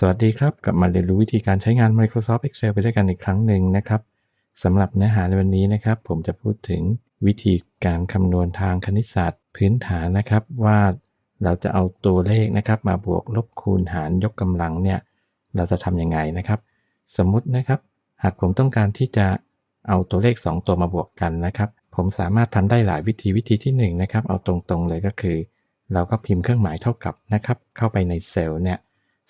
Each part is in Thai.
สวัสดีครับ กลับมาเรียนรู้วิธีการใช้งาน Microsoft Excel ไปด้วยกันอีกครั้งหนึ่งนะครับสำหรับเนื้อหาในวันนี้นะครับ ผมจะพูดถึงวิธีการคำนวณทางคณิตศาสตร์พื้นฐานนะครับ ว่าเราจะเอาตัวเลขนะครับ มาบวกลบคูณหารยกกำลังเนี่ยเราจะทำยังไงนะครับ สมมุตินะครับ หากผมต้องการที่จะเอาตัวเลข 2 ตัวมาบวกกันนะครับ ผมสามารถทำได้หลายวิธีวิธีที่1นะครับเอาตรงๆเลยก็คือ เราก็พิมพ์เครื่องหมายเท่ากับนะครับ เข้าไปในเซลล์เนี่ย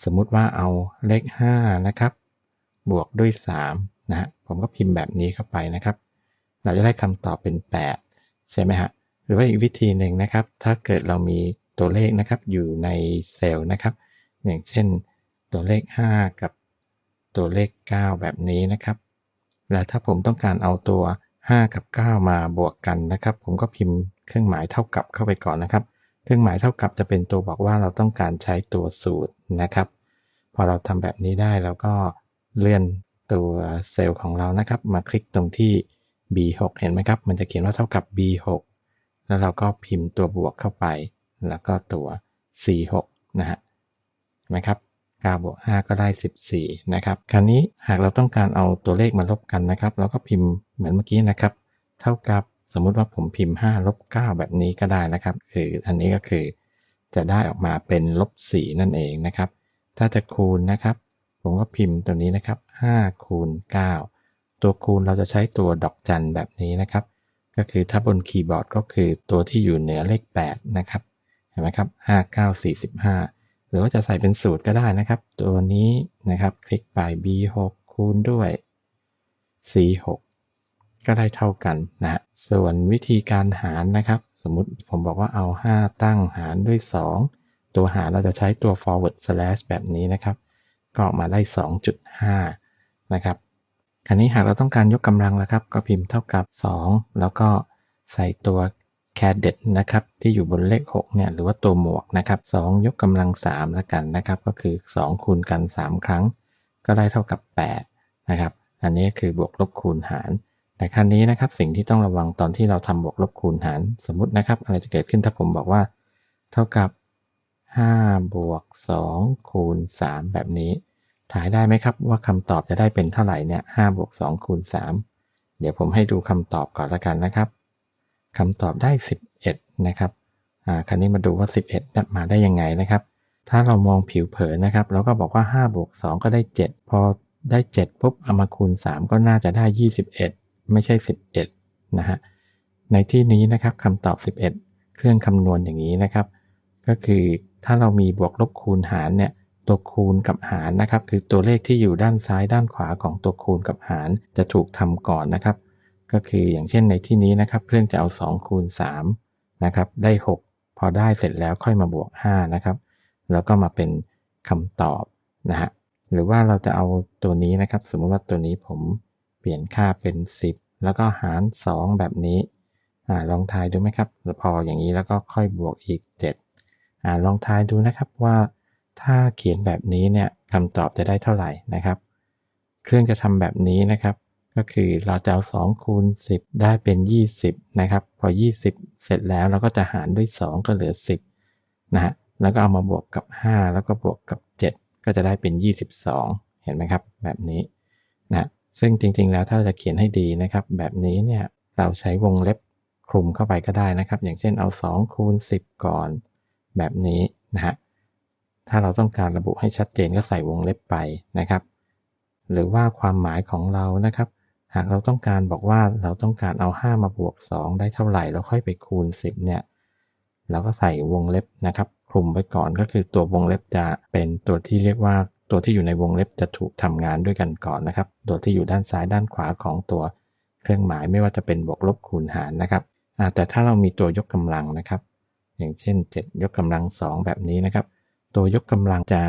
สมมุติว่าเอาเลข 5 นะครับ บวกด้วย3นะฮะผมก็พิมพ์แบบนี้เข้าไปนะครับ เราจะได้คำตอบเป็น 8 ใช่ไหมฮะ หรือว่าอีกวิธีหนึ่งนะครับ ถ้าเกิดเรามีตัวเลขนะครับอยู่ในเซลล์นะครับ อย่างเช่นตัวเลข 5 กับตัวเลข 9 แบบนี้นะครับ และถ้าผมต้องการเอาตัว 5 กับ 9 มาบวกกันนะครับ ผมก็พิมพ์เครื่องหมายเท่ากับเข้าไปก่อนนะครับ เครื่องหมายเท่ากับจะเป็นตัวบอกว่าเราต้องการใช้ตัวสูตรนะครับ พอเราทำแบบนี้ได้เราก็เลื่อนตัวเซลล์ของเรานะครับ มาคลิกตรงที่ B6 เห็นไหมครับ มันจะเขียนว่าเท่ากับ B6 แล้วเราก็พิมพ์ตัวบวกเข้าไป แล้วก็ตัว C6 นะฮะเห็นไหมครับ9บวก5ก็ได้ 14 นะครับ คราวนี้หากเราต้องการเอาตัวเลขมาลบกันนะครับ เราก็พิมพ์เหมือนเมื่อกี้นะครับ เท่ากับ สมมุติว่าผมพิมพ์5ลบ9แบบนี้ก็ได้นะครับ คืออันนี้ก็คือจะได้ออกมาเป็นลบ4นั่นเองนะครับ ถ้าจะคูณนะครับ ผมก็พิมพ์ตัวนี้นะครับ5คูณ9ตัวคูณเราจะใช้ตัวดอกจันแบบนี้นะครับ ก็คือถ้าบนคีย์บอร์ดก็คือตัวที่อยู่เหนือเลข8นะครับเห็นไหมครับ5 9 45 หรือว่าจะใส่เป็นสูตรก็ได้นะครับ ตัวนี้นะครับ คลิกไป B6 คูณด้วย C6 ก็ได้เท่ากันนะฮะส่วนวิธีการหารนะครับ สมมุติผมบอกว่าเอา 5 ตั้งหารด้วย 2 ตัวหารเราจะใช้ตัว forward slash แบบนี้นะครับ ก็ออกมาได้ 2.5 นะครับคราวนี้หากเราต้องการยกกำลังแล้วครับ ก็พิมพ์เท่ากับ 2 แล้วก็ใส่ตัว cadet นะครับ ที่อยู่บนเลข 6 เนี่ย หรือว่าตัวหมวกนะครับ 2 ยกกำลัง 3 แล้วกันนะครับ ก็คือ 2 คูณกัน 3 ครั้ง ก็ได้เท่ากับ 8 นะครับ อันนี้คือบวกลบคูณหาร แต่ครั้นี้นะครับสิ่งที่ต้องระวังตอนที่เราทำบวกลบคูณหารสมมตินะครับอะไรจะเกิดขึ้นถ้าผมบอกว่า เท่ากับ5บวก2คูณ3แบบนี้ ถ่ายได้ไหมครับว่าคำตอบจะได้เป็นเท่าไหร่เนี่ย5บวก2คูณ3เดี๋ยวผมให้ดูคำตอบก่อนละกันนะครับคำตอบได้ 11 นะครับอ่าคราวนี้มาดูว่า 11นะมาได้ยังไงนะครับ ถ้าเรามองผิวเผินนะครับ เราก็บอกว่า5บวก2ก็ได้ 7 พอได้ 7 ปุ๊บเอามาคูณ 3 ก็น่าจะได้ 21 ไม่ใช่ 11นะฮะในที่นี้นะครับคำตอบ 11 เครื่องคำนวณอย่างนี้นะครับ ก็คือถ้าเรามีบวกลบคูณหารเนี่ยตัวคูณกับหารนะครับ คือตัวเลขที่อยู่ด้านซ้ายด้านขวาของตัวคูณกับหารจะถูกทำก่อนนะครับ ก็คืออย่างเช่นในที่นี้นะครับ เครื่องจะเอา 2 คูณ3นะครับได้ 6 พอได้เสร็จแล้วค่อยมาบวก 5 นะครับ แล้วก็มาเป็นคำตอบนะฮะหรือว่าเราจะเอาตัวนี้นะครับ สมมติว่าตัวนี้ผม ปลี่ยนค่าเป็น 10 แล้วก็หาร 2 แบบนี้อลองทายดูไหมครับพออย่างนี้แล้วก็ค่อยบวกอีก7อลองทายดูนะครับว่าถ้าเขียนแบบนี้เนี่ยคำตอบจะได้เท่าไหร่นะครับ เครื่องจะทำแบบนี้นะครับ ก็คือเราจะเอา2คูณ10 ได้เป็น 20 นะครับ พอ 20 เสร็จแล้วเราก็จะหารด้วย 2 ก็เหลือ 10 นะฮะแล้วก็เอามาบวกกับ 5 แล้วก็บวกกับ 7 ก็จะได้เป็น 22 เห็นไหมครับ แบบนี้นะ ซึ่งจริง ๆ แล้วถ้าเราจะเขียนให้ดีนะครับ แบบนี้เนี่ยเราใช้วงเล็บคลุมเข้าไปก็ได้นะครับ อย่างเช่นเอา 2 คูณ 10 ก่อน แบบนี้นะฮะถ้าเราต้องการระบุให้ชัดเจนก็ใส่วงเล็บไปนะครับ หรือว่าความหมายของเรานะครับ หากเราต้องการบอกว่าเราต้องการเอา 5 มาบวก 2 ได้เท่าไหร่แล้วค่อยไปคูณ 10 เนี่ยเราก็ใส่วงเล็บนะครับ คลุมไว้ก่อนก็คือตัววงเล็บจะเป็นตัวที่เรียกว่า ตัวที่อยู่ในวงเล็บจะถูกทำงานด้วยกันก่อนนะครับ ตัวที่อยู่ด้านซ้ายด้านขวาของตัวเครื่องหมายไม่ว่าจะเป็นบวกลบคูณหารนะครับ แต่ถ้าเรามีตัวยกกำลังนะครับ อย่างเช่น 7 ยกกำลัง 2 แบบนี้นะครับ ตัวยกกำลังจะ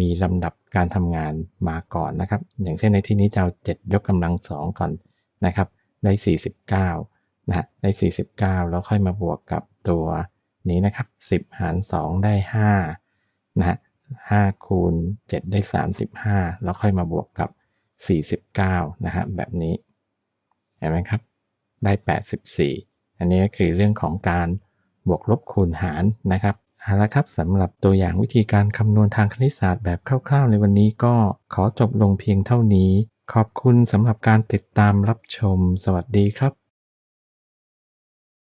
มีลำดับการทำงานมาก่อนนะครับ อย่างเช่นในที่นี้จะเอา7ยกกำลัง 2 ก่อนนะครับได้ 49นะฮะได้ 49 แล้วค่อยมาบวกกับตัวนี้นะครับ 10 หาร 2 ได้5นะฮะ 5 คูณ 7 ได้ 35 แล้วค่อยมาบวกกับ 49 นะฮะแบบนี้ เห็นไหมครับ ได้ 84 อันนี้ก็คือเรื่องของการบวกลบคูณหารนะครับเอาละครับสำหรับตัวอย่างวิธีการคำนวณทางคณิตศาสตร์แบบคร่าวๆ ในวันนี้ก็ขอจบลงเพียงเท่านี้ ขอบคุณสำหรับการติดตามรับชม สวัสดีครับ